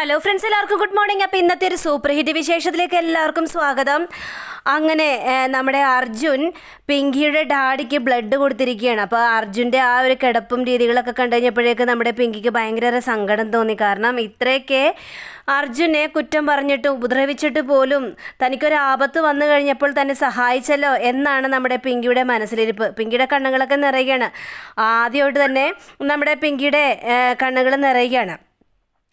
Hello friends എല്ലാവർക്കും good morning അപ്പോൾ ഇന്നത്തെ ഒരു സൂപ്പർ ഹിറ്റ് വിശേഷത്തിലേക്ക് എല്ലാവർക്കും സ്വാഗതം. അങ്ങനെ നമ്മുടെ അർജുൻ പിങ്കിയുടെ ഡാഡിക്ക് ബ്ലഡ് കൊടുത്തിരിക്കുകയാണ്. അപ്പോൾ അർജുന്റെ ആ ഒരു കിടപ്പും രീതികളൊക്കെ കണ്ടു കഴിഞ്ഞപ്പോഴേക്ക് നമ്മുടെ പിങ്കിക്ക് ഭയങ്കര സങ്കടം തോന്നി. കാരണം ഇത്രയൊക്കെ അർജുനെ കുറ്റം പറഞ്ഞിട്ട് ഉപദ്രവിച്ചിട്ട് പോലും തനിക്കൊരു ആപത്ത് വന്നു കഴിഞ്ഞപ്പോൾ തന്നെ സഹായിച്ചല്ലോ എന്നാണ് നമ്മുടെ പിങ്കിയുടെ മനസ്സിലിരിപ്പ്. പിങ്കിയുടെ കണ്ണുകളൊക്കെ നിറയുകയാണ്. ആദ്യമായിട്ട് തന്നെ നമ്മുടെ പിങ്കിയുടെ കണ്ണുകൾ നിറയുകയാണ്.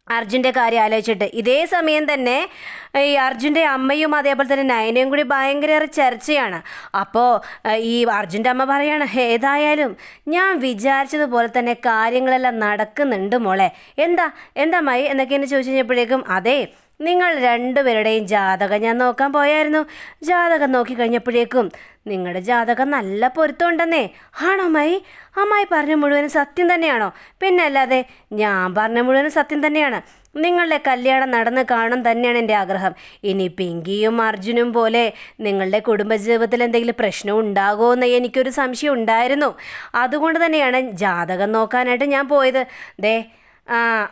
അർജുന്റെ കാര്യം ആലോചിച്ചിട്ട്. ഇതേ സമയം തന്നെ ഈ അർജുന്റെ അമ്മയും അതേപോലെ തന്നെ നയനയും കൂടി ഭയങ്കര ചർച്ചയാണ്. അപ്പോൾ ഈ അർജുന്റെ അമ്മ പറയാണ് ഏതായാലും ഞാൻ വിചാരിച്ചതുപോലെ തന്നെ കാര്യങ്ങളെല്ലാം നടക്കുന്നുണ്ട് മോളെ. എന്താ എന്താ മൈ? എന്നൊക്കെ എന്നെ ചോദിച്ചു കഴിഞ്ഞപ്പോഴേക്കും അതെ നിങ്ങൾ രണ്ടുപേരുടെയും ജാതകം ഞാൻ നോക്കാൻ പോയായിരുന്നു. ജാതകം നോക്കി കഴിഞ്ഞപ്പോഴേക്കും നിങ്ങളുടെ ജാതകം നല്ല പൊരുത്തമുണ്ടെന്നേ. ആണോ അമ്മായി? അമ്മായി പറഞ്ഞ മുഴുവനും സത്യം തന്നെയാണോ? പിന്നെ അല്ലാതെ ഞാൻ പറഞ്ഞ മുഴുവനും സത്യം തന്നെയാണ്. നിങ്ങളുടെ കല്യാണം നടന്ന് കാണും തന്നെയാണ് എന്റെ ആഗ്രഹം. ഇനി പിങ്കിയും അർജുനും പോലെ നിങ്ങളുടെ കുടുംബജീവിതത്തിൽ എന്തെങ്കിലും പ്രശ്നം ഉണ്ടാകുമോ എന്ന് എനിക്കൊരു സംശയം ഉണ്ടായിരുന്നു. അതുകൊണ്ട് തന്നെയാണ് ജാതകം നോക്കാനായിട്ട് ഞാൻ പോയത്. ദേ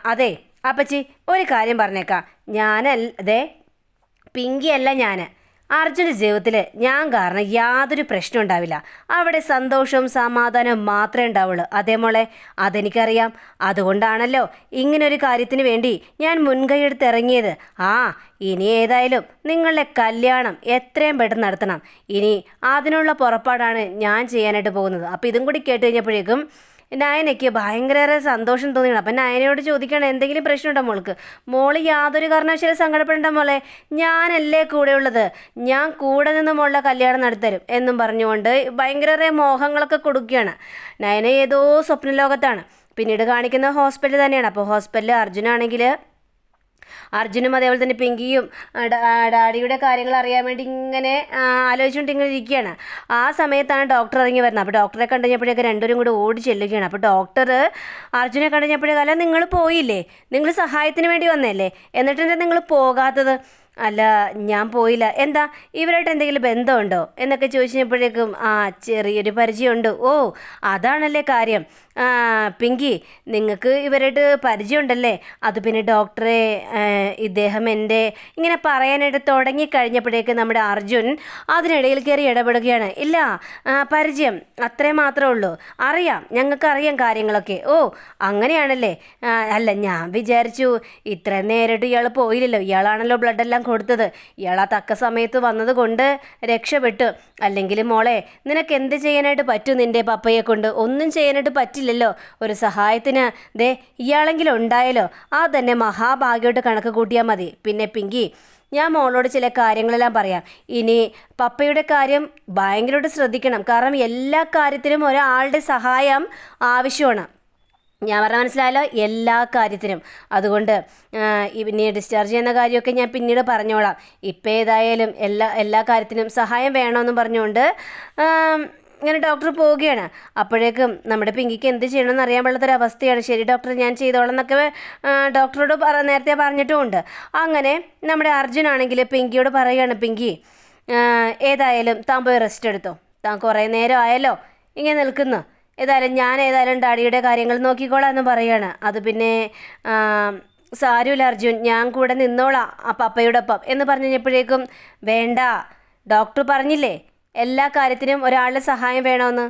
അതെ അപ്പച്ചി ഒരു കാര്യം പറഞ്ഞേക്കാം. ഞാനല്ല പിങ്കിയല്ല ഞാൻ അർജുന്റെ ജീവിതത്തിൽ ഞാൻ കാരണം യാതൊരു പ്രശ്നം ഉണ്ടാവില്ല. അവിടെ സന്തോഷവും സമാധാനവും മാത്രമേ ഉണ്ടാവുള്ളൂ. അതേ മോളെ അതെനിക്കറിയാം. അതുകൊണ്ടാണല്ലോ ഇങ്ങനൊരു കാര്യത്തിന് വേണ്ടി ഞാൻ മുൻകൈയെടുത്ത് ഇറങ്ങിയത്. ആ ഇനി ഏതായാലും നിങ്ങളുടെ കല്യാണം എത്രയും പെട്ടെന്ന് നടത്തണം. ഇനി അതിനുള്ള പുറപ്പാടാണ് ഞാൻ ചെയ്യാനായിട്ട് പോകുന്നത്. അപ്പോൾ ഇതും കൂടി കേട്ട് കഴിഞ്ഞപ്പോഴേക്കും നയനയ്ക്ക് ഭയങ്കര സന്തോഷം തോന്നിയാണ് അപ്പം നയനയോട് ചോദിക്കണം എന്തെങ്കിലും പ്രശ്നമുണ്ടോ മോൾക്ക്? മോൾ യാതൊരു കാരണവശാലും സങ്കടപ്പെടേണ്ട മോളെ. ഞാനല്ലേ കൂടെ ഉള്ളത് ഞാൻ കൂടെ നിന്ന് മോളുടെ കല്യാണം നടത്തരും എന്നും പറഞ്ഞുകൊണ്ട് ഭയങ്കര മോഹങ്ങളൊക്കെ കൊടുക്കുകയാണ്. നയന ഏതോ സ്വപ്നലോകത്താണ്. പിന്നീട് കാണിക്കുന്ന ഹോസ്പിറ്റൽ തന്നെയാണ്. അപ്പോൾ ഹോസ്പിറ്റലിൽ അർജുനാണെങ്കിൽ അർജുനും അതേപോലെ തന്നെ പിങ്കിയും ഡാഡിയുടെ കാര്യങ്ങൾ അറിയാൻ വേണ്ടി ഇങ്ങനെ ആലോചിച്ചുകൊണ്ടിങ്ങനെ ഇരിക്കുകയാണ്. ആ സമയത്താണ് ഡോക്ടർ ഇറങ്ങി വരുന്നത്. അപ്പോൾ ഡോക്ടറെ കണ്ടു കഴിഞ്ഞപ്പോഴേക്ക് രണ്ടുപേരും കൂടി ഓടി ചെല്ലുകയാണ്. അപ്പോൾ ഡോക്ടർ അർജുനെ കണ്ടു കഴിഞ്ഞപ്പോഴേക്കും അല്ല നിങ്ങൾ പോയില്ലേ? നിങ്ങൾ സഹായത്തിന് വേണ്ടി വന്നല്ലേ എന്നിട്ടെന്താ നിങ്ങൾ പോകാത്തത്? അല്ല ഞാൻ പോയില്ല. എന്താ ഇവരായിട്ട് എന്തെങ്കിലും ബന്ധമുണ്ടോ? എന്നൊക്കെ ചോദിച്ചപ്പോഴേക്കും ആ ചെറിയൊരു പരിചയമുണ്ട്. ഓ അതാണല്ലേ കാര്യം. പിങ്കി നിങ്ങൾക്ക് ഇവരായിട്ട് പരിചയമുണ്ടല്ലേ? അത് പിന്നെ ഡോക്ടറെ ഇദ്ദേഹം എന്റെ ഇങ്ങനെ പറയാനായിട്ട് തുടങ്ങിക്കഴിഞ്ഞപ്പോഴേക്ക് നമ്മുടെ അർജുൻ അതിനിടയിൽ കയറി ഇടപെടുകയാണ്. ഇല്ല പരിചയം അത്രേ മാത്രമേ ഉള്ളൂ. അറിയാം ഞങ്ങൾക്കറിയാം കാര്യങ്ങളൊക്കെ. ഓ അങ്ങനെയാണല്ലേ? അല്ല ഞാൻ വിചാരിച്ചു ഇത്ര നേരിട്ട് ഇയാൾ പോയില്ലല്ലോ. ഇയാളാണല്ലോ ബ്ലഡ് എല്ലാം കൊടുത്തത്. ഇയാൾ ആ തക്ക സമയത്ത് വന്നത് കൊണ്ട് രക്ഷപ്പെട്ടു. അല്ലെങ്കിൽ മോളെ നിനക്ക് എന്ത് ചെയ്യാനായിട്ട് പറ്റും നിന്റെ പപ്പയെ കൊണ്ട്? ഒന്നും ചെയ്യാനായിട്ട് പറ്റില്ലല്ലോ. ഒരു സഹായത്തിന് ദേ ഇയാളെങ്കിലും ഉണ്ടായല്ലോ. ആ തന്നെ മഹാഭാഗ്യമായിട്ട് കണക്ക് കൂട്ടിയാൽ മതി. പിന്നെ പിങ്കി ഞാൻ മോളോട് ചില കാര്യങ്ങളെല്ലാം പറയാം. ഇനി പപ്പയുടെ കാര്യം ഭയങ്കരമായിട്ട് ശ്രദ്ധിക്കണം. കാരണം എല്ലാ കാര്യത്തിനും ഒരാളുടെ സഹായം ആവശ്യമാണ്. ഞാൻ പറഞ്ഞ മനസ്സിലായല്ലോ എല്ലാ കാര്യത്തിനും. അതുകൊണ്ട് പിന്നെ ഡിസ്ചാർജ് ചെയ്യുന്ന കാര്യമൊക്കെ ഞാൻ പിന്നീട് പറഞ്ഞോളാം. ഇപ്പം ഏതായാലും എല്ലാ എല്ലാ കാര്യത്തിനും സഹായം വേണമെന്നും പറഞ്ഞുകൊണ്ട് ഇങ്ങനെ ഡോക്ടർ പോവുകയാണ്. അപ്പോഴേക്കും നമ്മുടെ പിങ്കിക്ക് എന്ത് ചെയ്യണമെന്ന് അറിയാൻ പാടാത്തൊരവസ്ഥയാണ് ശരി ഡോക്ടർ ഞാൻ ചെയ്തോളാം എന്നൊക്കെ ഡോക്ടറോട് പറ നേരത്തെ പറഞ്ഞിട്ടുമുണ്ട്. അങ്ങനെ നമ്മുടെ അർജുൻ ആണെങ്കിൽ പിങ്കിയോട് പറയുകയാണ് പിങ്കി ഏതായാലും താൻ പോയി റെസ്റ്റ് എടുത്തോ. താൻ കുറേ നേരം ആയല്ലോ ഇങ്ങനെ നിൽക്കുന്നു. ഏതായാലും ഞാൻ ഏതായാലും ഡാഡിയുടെ കാര്യങ്ങൾ നോക്കിക്കോളാം എന്ന് പറയാണ്. അത് പിന്നെ സാരമില്ല അർജുൻ ഞാൻ കൂടെ നിന്നോളാം ആ പപ്പയോടൊപ്പം എന്ന് പറഞ്ഞു കഴിഞ്ഞപ്പോഴേക്കും വേണ്ട ഡോക്ടർ പറഞ്ഞില്ലേ എല്ലാ കാര്യത്തിനും ഒരാളുടെ സഹായം വേണമെന്ന്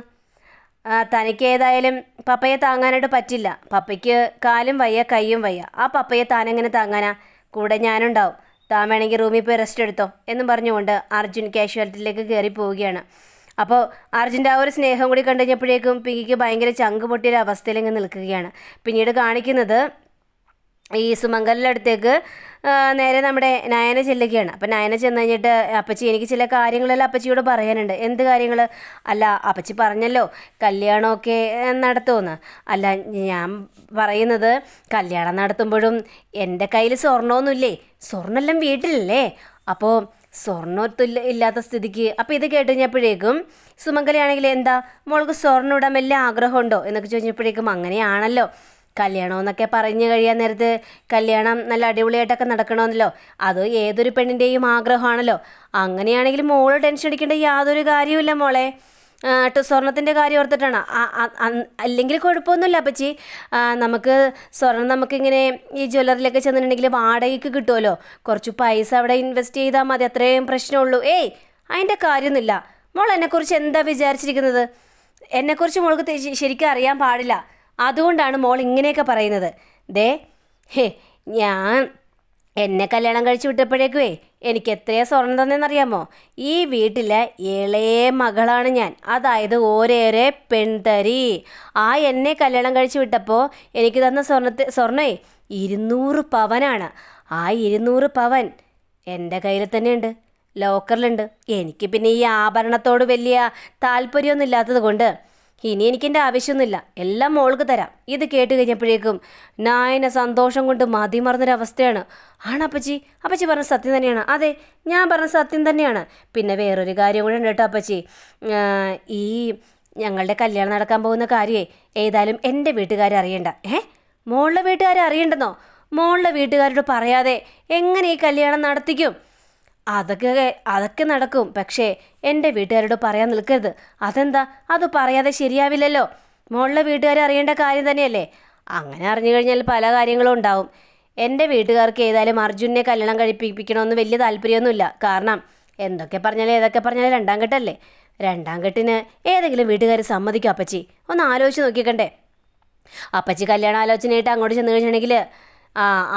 തനിക്ക് ഏതായാലും പപ്പയെ താങ്ങാനായിട്ട് പറ്റില്ല. പപ്പയ്ക്ക് കാലും വയ്യ കൈയും വയ്യ. ആ പപ്പയെ താനെങ്ങനെ താങ്ങാനാ? കൂടെ ഞാനുണ്ടാവും. താൻ വേണമെങ്കിൽ റൂമിൽ പോയി റെസ്റ്റ് എടുത്തോ എന്നും പറഞ്ഞുകൊണ്ട് അർജുൻ കാഷ്വാലിറ്റിയിലേക്ക് കയറി പോവുകയാണ് അപ്പോൾ അർജുന്റെ ആ ഒരു സ്നേഹം കൂടി കണ്ടു കഴിഞ്ഞപ്പോഴേക്കും പിങ്കിക്ക് ഭയങ്കര ചങ്ക് പൊട്ടിയൊരു അവസ്ഥയിൽ നിൽക്കുകയാണ്. പിന്നീട് കാണിക്കുന്നത് ഈ സുമംഗലിന്റെ അടുത്തേക്ക് നേരെ നമ്മുടെ നയന ചെല്ലുകയാണ്. അപ്പം നയന ചെന്ന് കഴിഞ്ഞിട്ട് അപ്പച്ചി എനിക്ക് ചില കാര്യങ്ങളെല്ലാം അപ്പച്ചിയോട് പറയാനുണ്ട്. എന്ത് കാര്യങ്ങൾ അല്ല അപ്പച്ചി പറഞ്ഞല്ലോ കല്യാണമൊക്കെ നടത്തുമെന്ന്. അല്ല ഞാൻ പറയുന്നത് കല്യാണം നടത്തുമ്പോഴും എന്റെ കയ്യിൽ സ്വർണമൊന്നുമില്ലേ? സ്വർണമെല്ലാം വീട്ടിലല്ലേ? അപ്പോൾ സ്വർണത്തില്ല ഇല്ലാത്ത സ്ഥിതിക്ക്. അപ്പോൾ ഇത് കേട്ട് കഴിഞ്ഞപ്പോഴേക്കും സുമംഗലയാണെങ്കിൽ എന്താ? മോൾക്ക് സ്വർണം ഇടാൻ വലിയ ആഗ്രഹമുണ്ടോ? എന്നൊക്കെ ചോദിച്ചപ്പോഴേക്കും അങ്ങനെയാണല്ലോ. കല്യാണം എന്നൊക്കെ പറഞ്ഞു കഴിയാൻ നേരത്ത് കല്യാണം നല്ല അടിപൊളിയായിട്ടൊക്കെ നടക്കണമെന്നല്ലോ അത് ഏതൊരു പെണ്ണിന്റെയും ആഗ്രഹമാണല്ലോ. അങ്ങനെയാണെങ്കിൽ മോൾ ടെൻഷൻ അടിക്കേണ്ട യാതൊരു കാര്യവുമില്ല മോളെ. സ്വർണത്തിന്റെ കാര്യം ഓർത്തിട്ടാണ്? അല്ലെങ്കിൽ കുഴപ്പമൊന്നുമില്ല അപ്പച്ചി. നമുക്ക് സ്വർണം നമുക്കിങ്ങനെ ഈ ജ്വല്ലറിയിലൊക്കെ ചെന്നിട്ടുണ്ടെങ്കിൽ വാടകയ്ക്ക് കിട്ടുമല്ലോ. കുറച്ച് പൈസ അവിടെ ഇൻവെസ്റ്റ് ചെയ്താൽ മതി അത്രയും പ്രശ്നമുള്ളൂ. ഏയ് അതിന്റെ കാര്യമൊന്നുമില്ല. മോൾ എന്നെക്കുറിച്ച് എന്താ വിചാരിച്ചിരിക്കുന്നത്? എന്നെക്കുറിച്ച് മോൾക്ക് ശരിക്കും അറിയാൻ പാടില്ല. അതുകൊണ്ടാണ് മോൾ ഇങ്ങനെയൊക്കെ പറയുന്നത്. ദേ ഹേ ഞാൻ എന്നെ കല്യാണം കഴിച്ചു വിട്ടപ്പോഴേക്കുവേ എനിക്ക് എത്രയാ സ്വർണം തന്നെന്നറിയാമോ? ഈ വീട്ടിലെ ഇളയ മകളാണ് ഞാൻ. അതായത് ഓരേറെ പെൺതരി. ആ എന്നെ കല്യാണം കഴിച്ചു വിട്ടപ്പോൾ എനിക്ക് തന്ന സ്വർണത്തെ സ്വർണേ ഇരുന്നൂറ് പവനാണ്. ആ ഇരുന്നൂറ് പവൻ എന്റെ കയ്യിൽ തന്നെയുണ്ട്. ലോക്കറിലുണ്ട്. എനിക്ക് പിന്നെ ഈ ആഭരണത്തോട് വലിയ താല്പര്യമൊന്നും ഇല്ലാത്തത് കൊണ്ട് ഇനി എനിക്കെന്റെ ആവശ്യമൊന്നുമില്ല. എല്ലാം മോൾക്ക് തരാം. ഇത് കേട്ട് കഴിഞ്ഞപ്പോഴേക്കും നായന സന്തോഷം കൊണ്ട് മതി മറന്നൊരവസ്ഥയാണ്. ആണ് അപ്പച്ചി? അപ്പച്ചി പറഞ്ഞ സത്യം തന്നെയാണ്. അതെ ഞാൻ പറഞ്ഞ സത്യം തന്നെയാണ്. പിന്നെ വേറൊരു കാര്യം കൂടെ ഉണ്ട് കേട്ടോ അപ്പച്ചി. ഈ ഞങ്ങളുടെ കല്യാണം നടക്കാൻ പോകുന്ന കാര്യേ ഏതായാലും എന്റെ വീട്ടുകാരെ അറിയണ്ട. ഏ? മോളുടെ വീട്ടുകാരെ അറിയണ്ടെന്നോ? മോളുടെ വീട്ടുകാരോട് പറയാതെ എങ്ങനെ ഈ കല്യാണം നടത്തിക്കും? അതൊക്കെ അതൊക്കെ നടക്കും. പക്ഷേ എന്റെ വീട്ടുകാരോട് പറയാൻ നിൽക്കരുത്. അതെന്താ? അത് പറയാതെ ശരിയാവില്ലല്ലോ. മോളിലെ വീട്ടുകാരെ അറിയേണ്ട കാര്യം തന്നെയല്ലേ? അങ്ങനെ അറിഞ്ഞു കഴിഞ്ഞാൽ പല കാര്യങ്ങളും ഉണ്ടാവും. എന്റെ വീട്ടുകാർക്ക് ഏതായാലും അർജുനെ കല്യാണം കഴിപ്പിക്കണമെന്ന് വലിയ താല്പര്യമൊന്നുമില്ല. കാരണം എന്തൊക്കെ പറഞ്ഞാലും ഏതൊക്കെ പറഞ്ഞാലും രണ്ടാം കെട്ടല്ലേ രണ്ടാം കെട്ടിന് ഏതെങ്കിലും വീട്ടുകാർ സമ്മതിക്കും അപ്പച്ചി? ഒന്ന് ആലോചിച്ച് നോക്കിക്കണ്ടേ? അപ്പച്ചി കല്യാണ ആലോചനയായിട്ട് അങ്ങോട്ട് ചെന്ന് കഴിഞ്ഞിട്ടുണ്ടെങ്കിൽ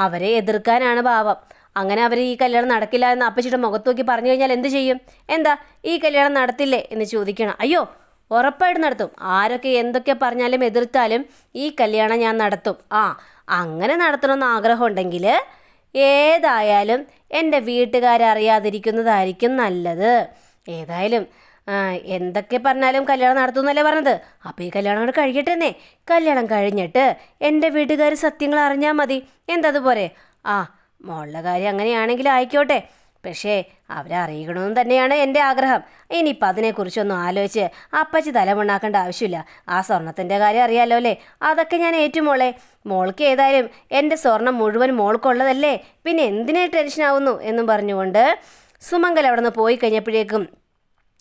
അവരെ എതിർക്കാനാണ് ഭാവം അങ്ങനെ അവർ ഈ കല്യാണം നടക്കില്ല എന്ന് അപ്പച്ചിയുടെ മുഖത്ത് നോക്കി പറഞ്ഞു കഴിഞ്ഞാൽ എന്ത് ചെയ്യും? എന്താ ഈ കല്യാണം നടത്തില്ലേ എന്ന് ചോദിക്കണം. അയ്യോ ഉറപ്പായിട്ട് നടത്തും. ആരൊക്കെ എന്തൊക്കെ പറഞ്ഞാലും എതിർത്താലും ഈ കല്യാണം ഞാൻ നടത്തും. ആ അങ്ങനെ നടത്തണമെന്ന് ആഗ്രഹം ഉണ്ടെങ്കിൽ ഏതായാലും എന്റെ വീട്ടുകാരറിയാതിരിക്കുന്നതായിരിക്കും നല്ലത്. ഏതായാലും എന്തൊക്കെ പറഞ്ഞാലും കല്യാണം നടത്തുന്നല്ലേ പറഞ്ഞത്? അപ്പോൾ ഈ കല്യാണം കൂടെ കഴിയട്ടെന്നേ കല്യാണം കഴിഞ്ഞിട്ട് എന്റെ വീട്ടുകാർ സത്യങ്ങൾ അറിഞ്ഞാൽ മതി. എന്തതുപോലെ ആ മോളുടെ കാര്യം അങ്ങനെയാണെങ്കിൽ ആയിക്കോട്ടെ. പക്ഷേ അവരെ അറിയിക്കണമെന്ന് തന്നെയാണ് എന്റെ ആഗ്രഹം. ഇനിയിപ്പോൾ അതിനെക്കുറിച്ചൊന്നും ആലോചിച്ച് അപ്പച്ചി തലമുണ്ണാക്കേണ്ട ആവശ്യമില്ല. ആ സ്വർണത്തിന്റെ കാര്യം അറിയാലോ അല്ലേ? അതൊക്കെ ഞാൻ ഏറ്റുമോളെ മോൾക്ക് ഏതായാലും എന്റെ സ്വർണം മുഴുവൻ മോൾക്കുള്ളതല്ലേ? പിന്നെ എന്തിനേ ടെൻഷനാവുന്നു എന്നും പറഞ്ഞുകൊണ്ട് സുമംഗൽ അവിടെ നിന്ന് പോയി കഴിഞ്ഞപ്പോഴേക്കും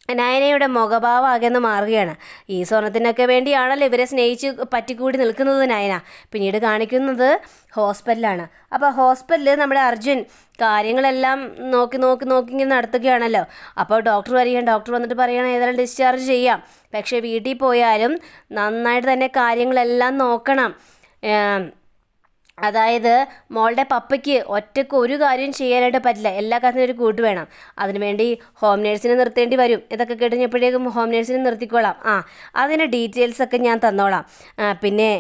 നയനയുടെ മുഖഭാവം ആകെന്ന് മാറുകയാണ്. ഈ സ്വർണത്തിനൊക്കെ വേണ്ടിയാണല്ലോ ഇവരെ സ്നേഹിച്ച് പറ്റിക്കൂടി നിൽക്കുന്നത് നയന. പിന്നീട് കാണിക്കുന്നത് ഹോസ്പിറ്റലാണ്. അപ്പോൾ ഹോസ്പിറ്റലിൽ നമ്മുടെ അർജുൻ കാര്യങ്ങളെല്ലാം നോക്കി നോക്കി നോക്കി ഇങ്ങനെ നടത്തുകയാണല്ലോ. അപ്പോൾ ഡോക്ടർ വരികയാണ്. ഡോക്ടർ വന്നിട്ട് പറയുകയാണ് ഏതായാലും ഡിസ്ചാർജ് ചെയ്യാം. പക്ഷേ വീട്ടിൽ പോയാലും നന്നായിട്ട് തന്നെ കാര്യങ്ങളെല്ലാം നോക്കണം. അതായത് മോളുടെ പപ്പയ്ക്ക് ഒറ്റയ്ക്ക് ഒരു കാര്യം ചെയ്യാനായിട്ട് പറ്റില്ല. എല്ലാ കാര്യത്തിനും ഒരു കൂട്ട് വേണം. അതിനുവേണ്ടി ഹോം നേഴ്സിനെ നിർത്തേണ്ടി വരും. ഇതൊക്കെ കേട്ടുകഴിഞ്ഞപ്പോഴേക്കും ഹോം നേഴ്സിനെ നിർത്തിക്കോളാം. ആ അതിന്റെ ഡീറ്റെയിൽസ് ഒക്കെ ഞാൻ തന്നോളാം. പിന്നെ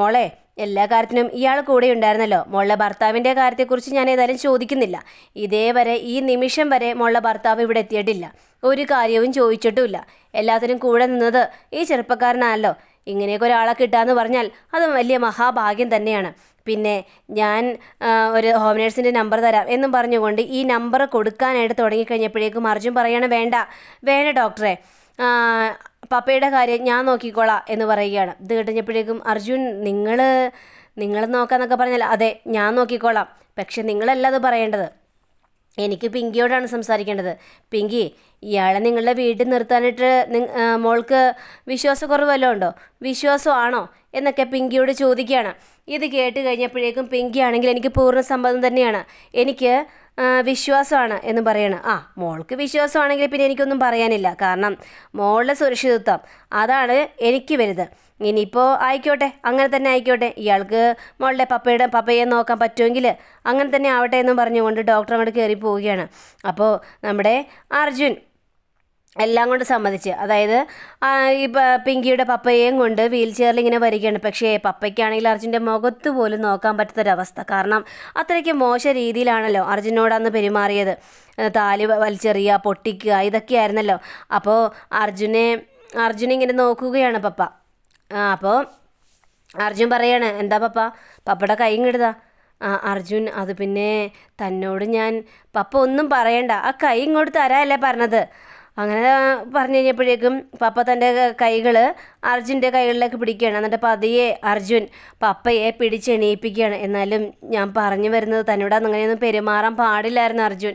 മോളെ എല്ലാ കാര്യത്തിനും ഇയാൾ കൂടെ ഉണ്ടായിരുന്നല്ലോ. മോളുടെ ഭർത്താവിന്റെ കാര്യത്തെക്കുറിച്ച് ഞാൻ ഏതായാലും ചോദിക്കുന്നില്ല. ഇതേവരെ ഈ നിമിഷം വരെ മോളുടെ ഭർത്താവ് ഇവിടെ എത്തിയിട്ടില്ല. ഒരു കാര്യവും ചോദിച്ചിട്ടുമില്ല. എല്ലാത്തിനും കൂടെ നിന്നത് ഈ ചെറുപ്പക്കാരനാണല്ലോ. ഇങ്ങനെയൊക്കെ ഒരാളെ കിട്ടാന്ന് പറഞ്ഞാൽ അത് വലിയ മഹാഭാഗ്യം തന്നെയാണ്. പിന്നെ ഞാൻ ഒരു ഹോം നേഴ്സിന്റെ നമ്പർ തരാം എന്നും പറഞ്ഞുകൊണ്ട് ഈ നമ്പർ കൊടുക്കാനായിട്ട് തുടങ്ങിക്കഴിഞ്ഞപ്പോഴേക്കും അർജുൻ പറയണം വേണ്ട വേണ്ട ഡോക്ടറെ പപ്പയുടെ കാര്യം ഞാൻ നോക്കിക്കോളാം എന്ന് പറയുകയാണ്. ഇത് കഴിഞ്ഞപ്പോഴേക്കും അർജുൻ നിങ്ങൾ നിങ്ങൾ നോക്കാന്നൊക്കെ പറഞ്ഞാൽ അതെ ഞാൻ നോക്കിക്കോളാം. പക്ഷെ നിങ്ങളല്ല അത് പറയേണ്ടത്. എനിക്ക് പിങ്കിയോടാണ് സംസാരിക്കേണ്ടത്. പിങ്കി ഇയാളെ നിങ്ങളുടെ വീട്ടിൽ നിർത്താനായിട്ട് മോൾക്ക് വിശ്വാസക്കുറവ് വല്ലതും ഉണ്ടോ വിശ്വാസമാണോ? എന്നൊക്കെ പിങ്കിയോട് ചോദിക്കുകയാണ്. ഇത് കേട്ട് കഴിഞ്ഞപ്പോഴേക്കും പിങ്കി ആണെങ്കിൽ എനിക്ക് പൂർണ സമ്മതം തന്നെയാണ്. എനിക്ക് വിശ്വാസമാണ് എന്ന് പറയണം. ആ മോൾക്ക് വിശ്വാസമാണെങ്കിൽ പിന്നെ എനിക്കൊന്നും പറയാനില്ല. കാരണം മോളുടെ സുരക്ഷിതത്വം അതാണ് എനിക്ക് വലുത്. ഇനിയിപ്പോൾ ആയിക്കോട്ടെ അങ്ങനെ തന്നെ ആയിക്കോട്ടെ. ഇയാൾക്ക് മോളുടെ പപ്പയുടെ പപ്പയെ നോക്കാൻ പറ്റുമെങ്കിൽ അങ്ങനെ തന്നെ ആവട്ടെ എന്നും പറഞ്ഞുകൊണ്ട് ഡോക്ടർ അങ്ങോട്ട് കയറി പോവുകയാണ്. അപ്പോൾ നമ്മുടെ അർജുൻ എല്ലാം കൊണ്ട് സമ്മതിച്ച്. അതായത് ഈ പിങ്കിയുടെ പപ്പയെയും കൊണ്ട് വീൽ ചെയറിൽ ഇങ്ങനെ വരികയാണ്. പക്ഷേ പപ്പയ്ക്കാണെങ്കിൽ അർജുന്റെ മുഖത്ത് പോലും നോക്കാൻ പറ്റാത്തൊരവസ്ഥ. കാരണം അത്രയ്ക്ക് മോശ രീതിയിലാണല്ലോ അർജുനോട് അന്ന് പെരുമാറിയത്. താലി വലിച്ചെറിയുക പൊട്ടിക്കുക ഇതൊക്കെയായിരുന്നല്ലോ. അപ്പോൾ അർജുനെ അർജുനെ ഇങ്ങനെ നോക്കുകയാണ് പപ്പ. അപ്പോൾ അർജുൻ പറയാണ് എന്താ പപ്പ? പപ്പയുടെ കൈ ഇങ്ങിടുതാ ആ അർജുൻ അത് പിന്നെ തന്നോട് ഞാൻ പപ്പ ഒന്നും പറയണ്ട. ആ കൈ ഇങ്ങോട്ട് തരാനല്ലേ പറഞ്ഞത്? അങ്ങനെ പറഞ്ഞു കഴിഞ്ഞപ്പോഴേക്കും പപ്പ തന്റെ കൈകൾ അർജുന്റെ കൈകളിലേക്ക് പിടിക്കുകയാണ്. എന്നിട്ട് പതിയെ അർജുൻ പപ്പയെ പിടിച്ചെണീപ്പിക്കുകയാണ്. എന്നാലും ഞാൻ പറഞ്ഞു വരുന്നത് തന്നോട് അങ്ങനെയൊന്നും പെരുമാറാൻ പാടില്ലായിരുന്നു അർജുൻ.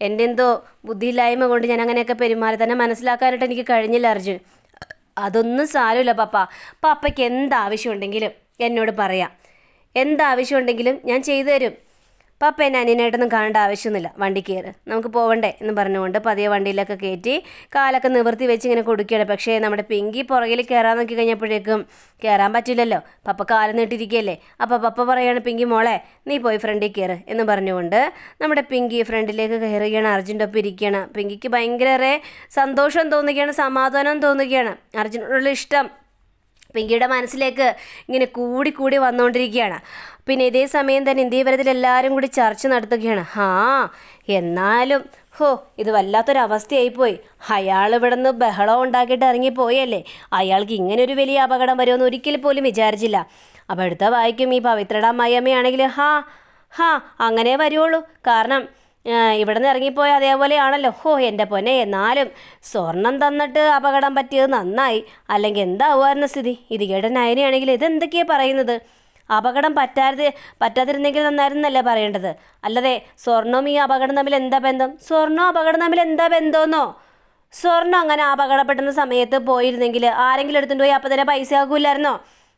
എന്റെ എന്തോ ബുദ്ധിയില്ലായ്മ കൊണ്ട് ഞാൻ അങ്ങനെയൊക്കെ പെരുമാറി. തന്നെ മനസ്സിലാക്കാനായിട്ട് എനിക്ക് കഴിഞ്ഞില്ല അർജുൻ. അതൊന്നും സാരമില്ല പപ്പ. പപ്പയ്ക്ക് എന്താവശ്യമുണ്ടെങ്കിലും എന്നോട് പറയാം. എന്താവശ്യമുണ്ടെങ്കിലും ഞാൻ ചെയ്തു തരും. പപ്പ എന്നെ അനിയനായിട്ടൊന്നും കാണേണ്ട ആവശ്യമൊന്നുമില്ല. വണ്ടി കയറ്. നമുക്ക് പോവണ്ടേ എന്ന് പറഞ്ഞുകൊണ്ട് പതിയെ വണ്ടിയിലൊക്കെ കയറ്റി കാലൊക്കെ നിവർത്തി വെച്ച് ഇങ്ങനെ കൊടുക്കുകയാണ് പക്ഷേ നമ്മുടെ പിങ്കി പുറകിൽ കയറാൻ നോക്കി കഴിഞ്ഞപ്പോഴേക്കും കയറാൻ പറ്റില്ലല്ലോ. പപ്പ കാലം നീട്ടിരിക്കുകയല്ലേ അപ്പോൾ പപ്പ പറയുകയാണ് പിങ്കി മോളെ നീ പോയി ഫ്രണ്ടിൽ കയറ്. എന്ന് പറഞ്ഞുകൊണ്ട് നമ്മുടെ പിങ്കി ഫ്രണ്ടിലേക്ക് കയറുകയാണ്. അർജുന്റെ ഒപ്പം ഇരിക്കുകയാണ്. പിങ്കിക്ക് ഭയങ്കര സന്തോഷം തോന്നുകയാണ് സമാധാനം തോന്നുകയാണ്. അർജുനോടുള്ള ഇഷ്ടം പിങ്കിയുടെ മനസ്സിലേക്ക് ഇങ്ങനെ കൂടി കൂടി വന്നുകൊണ്ടിരിക്കുകയാണ് പിന്നെ ഇതേ സമയം തന്നെ ഇന്ത്യവരത്തിൽ എല്ലാവരും കൂടി ചർച്ച നടത്തുകയാണ്. ആ എന്നാലും ഹോ ഇത് വല്ലാത്തൊരവസ്ഥയായിപ്പോയി. അയാൾ ഇവിടെ നിന്ന് ബഹളം ഉണ്ടാക്കിയിട്ട് ഇറങ്ങിപ്പോയല്ലേ? അയാൾക്ക് ഇങ്ങനെ ഒരു വലിയ അപകടം വരുമെന്ന് ഒരിക്കലും പോലും വിചാരിച്ചില്ല. അപ്പോൾ അടുത്ത വായിക്കും ഈ പവിത്രട മയമ്മയാണെങ്കിൽ ഹാ ഹാ അങ്ങനെ വരുവുള്ളൂ. കാരണം ആ, നിന്ന് ഇറങ്ങിപ്പോയ അതേപോലെയാണല്ലോ. ഹോ എന്റെ പൊന്നെ എന്നാലും സ്വർണം തന്നിട്ട് അപകടം പറ്റിയത് നന്നായി. അല്ലെങ്കിൽ എന്താവുമായിരുന്ന സ്ഥിതി? ഇത് കേട്ട നയനയാണെങ്കിൽ ഇതെന്തൊക്കെയാണ് പറയുന്നത്? അപകടം പറ്റാതെ പറ്റാതിരുന്നെങ്കിൽ നന്നായിരുന്നല്ലേ പറയേണ്ടത്? അല്ലാതെ സ്വർണവും ഈ അപകടം തമ്മിൽ എന്താ ബന്ധം? സ്വർണവും അപകടം തമ്മിൽ എന്താ ബന്ധമെന്നോ? സ്വർണം അങ്ങനെ അപകടപ്പെടുന്ന സമയത്ത് പോയിരുന്നെങ്കിൽ ആരെങ്കിലും എടുത്തുകൊണ്ട് പോയി അപ്പം തന്നെ പൈസ ആക്കൂലായിരുന്നോ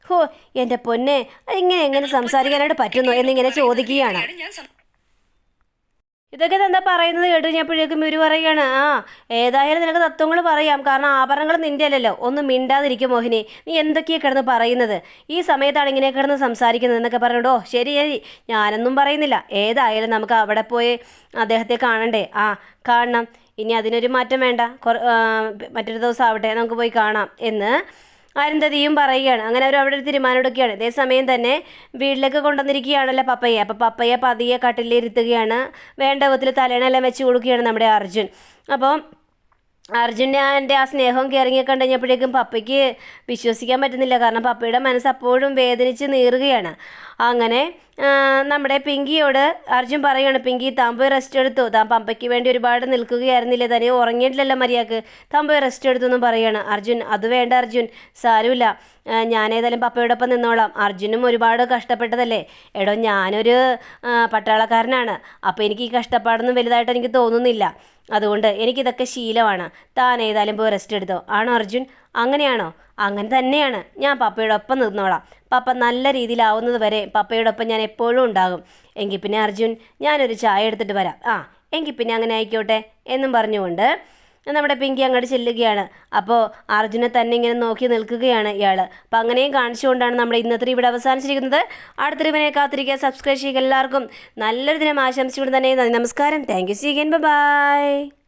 ഹോ എന്റെ പൊന്നെ ഇങ്ങനെ എങ്ങനെ സംസാരിക്കാനായിട്ട് പറ്റുന്നു എന്നിങ്ങനെ ചോദിക്കുകയാണ്. ഇതൊക്കെ എന്താ പറയുന്നത് കേട്ട് കഴിഞ്ഞപ്പോഴേക്കും ഇവർ പറയുകയാണ് ആ ഏതായാലും നിനക്ക് തത്വങ്ങൾ പറയാം. കാരണം ആഭരണങ്ങൾ നിന്റെ അല്ലല്ലോ. ഒന്നും മിണ്ടാതിരിക്കും മോഹിനി. നീ എന്തൊക്കെയാണ് കിടന്ന് പറയുന്നത്? ഈ സമയത്താണ് ഇങ്ങനെ കിടന്ന് സംസാരിക്കുന്നത് എന്നൊക്കെ പറഞ്ഞോ ശരി ശരി. ഞാനൊന്നും പറയുന്നില്ല. ഏതായാലും നമുക്ക് അവിടെ പോയി അദ്ദേഹത്തെ കാണണ്ടേ. ആ കാണണം. ഇനി അതിനൊരു മാറ്റം വേണ്ട. മറ്റൊരു ദിവസം ആവട്ടെ. നമുക്ക് പോയി കാണാം. എന്ന് അരുന്ധതിയും പറയുകയാണ്. അങ്ങനെ അവർ അവിടെ ഒരു തീരുമാനം എടുക്കുകയാണ് ഇതേ സമയം തന്നെ വീട്ടിലേക്ക് കൊണ്ടുവന്നിരിക്കുകയാണല്ലോ പപ്പയെ. അപ്പോൾ പപ്പയെ പതിയെ കട്ടിലിരുത്തുകയാണ്. വേണ്ട വിധത്തിൽ തലേണെല്ലാം വെച്ച് കൊടുക്കുകയാണ് നമ്മുടെ അർജുൻ. അപ്പോൾ അർജുന്റെ എന്റെ ആ സ്നേഹം കയറിങ്ങി കണ്ടു കഴിഞ്ഞപ്പോഴേക്കും പപ്പയ്ക്ക് വിശ്വസിക്കാൻ പറ്റുന്നില്ല. കാരണം പപ്പയുടെ മനസ്സ് അപ്പോഴും വേദനിച്ച് നീറുകയാണ്. അങ്ങനെ നമ്മുടെ പിങ്കിയോട് അർജുൻ പറയുകയാണ് പിങ്കി താൻ പോയി റെസ്റ്റ് എടുത്തു? താൻ പപ്പയ്ക്ക് വേണ്ടി ഒരുപാട് നിൽക്കുകയായിരുന്നില്ല? തന്നെ ഉറങ്ങിയിട്ടില്ലല്ലോ മര്യാദയ്ക്ക്. താൻ പോയി റെസ്റ്റ് എടുത്തു? എന്നും പറയുകയാണ് അർജുൻ അത് വേണ്ട അർജുൻ സാരമില്ല. ഞാനേതായാലും പപ്പയോടൊപ്പം നിന്നോളാം. അർജുനും ഒരുപാട് കഷ്ടപ്പെട്ടതല്ലേ? എടോ ഞാനൊരു പട്ടാളക്കാരനാണ്. അപ്പോൾ എനിക്ക് ഈ കഷ്ടപ്പാടൊന്നും വലുതായിട്ട് എനിക്ക് തോന്നുന്നില്ല. അതുകൊണ്ട് എനിക്കിതൊക്കെ ശീലമാണ്. താൻ ഏതായാലും പോയി റെസ്റ്റ് എടുത്തോ? ആണോ അർജുൻ? അങ്ങനെയാണോ? അങ്ങനെ തന്നെയാണ്. ഞാൻ പപ്പയുടെ ഒപ്പം നിന്നോളാം. പപ്പ നല്ല രീതിയിലാവുന്നത് വരെ പപ്പയുടെ ഒപ്പം ഞാൻ എപ്പോഴും ഉണ്ടാകും. എങ്കിൽ പിന്നെ അർജുൻ ഞാനൊരു ചായ എടുത്തിട്ട് വരാം. ആ എങ്കിൽ പിന്നെ അങ്ങനെ ആയിക്കോട്ടെ എന്നും പറഞ്ഞുകൊണ്ട് നമ്മുടെ പിങ്കി അങ്ങോട്ട് ചെല്ലുകയാണ്. അപ്പോൾ അർജുനെ തന്നെ ഇങ്ങനെ നോക്കി നിൽക്കുകയാണ് ഇയാൾ അപ്പോൾ അങ്ങനെയും കാണിച്ചുകൊണ്ടാണ് നമ്മുടെ ഇന്നത്തെ ഇവിടെ അവസാനിച്ചിരിക്കുന്നത്. അടുത്തൊരു ഇവനെ കാത്തിരിക്കുക. സബ്സ്ക്രൈബ് ചെയ്യുക എല്ലാവർക്കും. നല്ലൊരു ദിനം ആശംസിച്ചുകൊണ്ട് തന്നെ നമസ്കാരം. Thank you C by